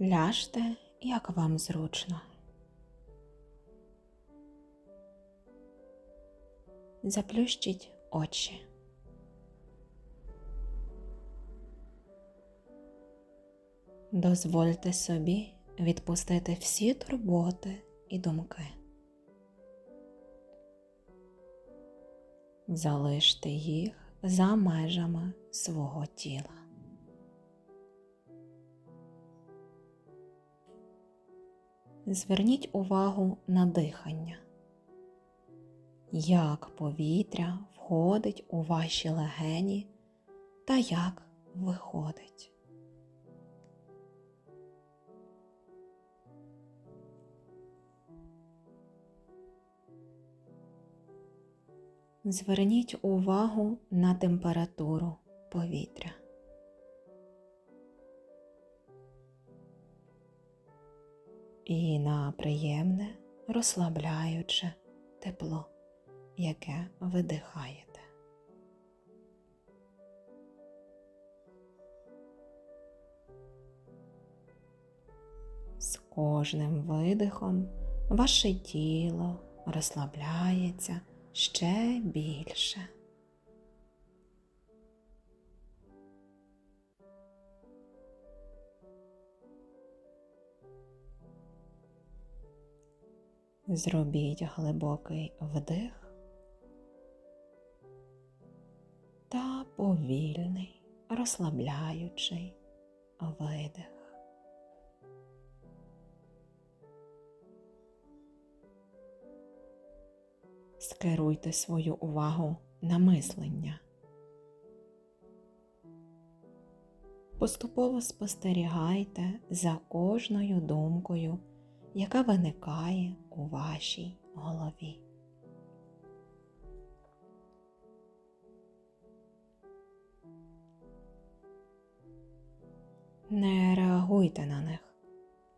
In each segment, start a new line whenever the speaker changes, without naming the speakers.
Ляжте, як вам зручно. Заплющіть очі. Дозвольте собі відпустити всі турботи і думки. Залиште їх за межами свого тіла. Зверніть увагу на дихання, як повітря входить у ваші легені та як виходить. Зверніть увагу на температуру повітря. І на приємне, розслабляюче тепло, яке видихаєте. З кожним видихом ваше тіло розслабляється ще більше. Зробіть глибокий вдих та повільний, розслабляючий видих. Скеруйте свою увагу на мислення. Поступово спостерігайте за кожною думкою, яка виникає у вашій голові. Не реагуйте на них,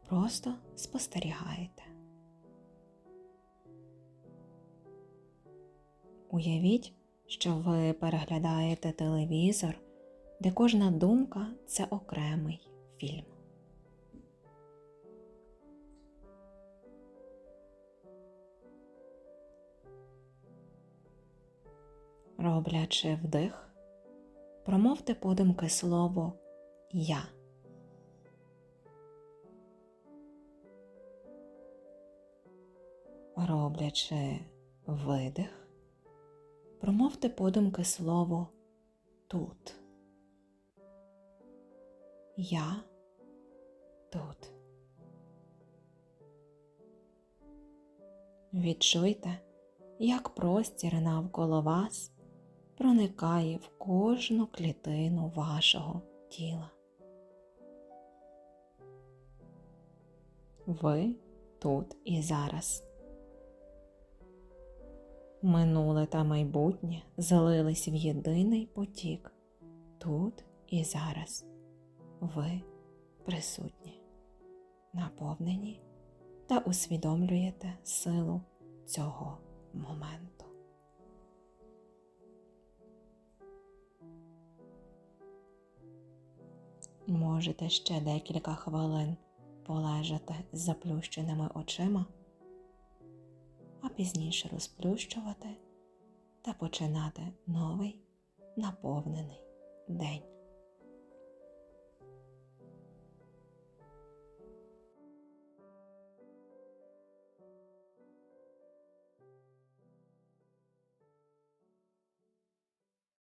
просто спостерігайте. Уявіть, що ви переглядаєте телевізор, де кожна думка це окремий фільм. Роблячи вдих, промовте подумки слово Я. Роблячи видих, промовте подумки слово тут. Я тут. Відчуйте, як простір навколо вас проникає в кожну клітину вашого тіла. Ви тут і зараз. Минуле та майбутнє злились в єдиний потік тут і зараз. Ви присутні, наповнені та усвідомлюєте силу цього моменту. Можете ще декілька хвилин полежати з заплющеними очима а пізніше розплющувати та починати новий наповнений день.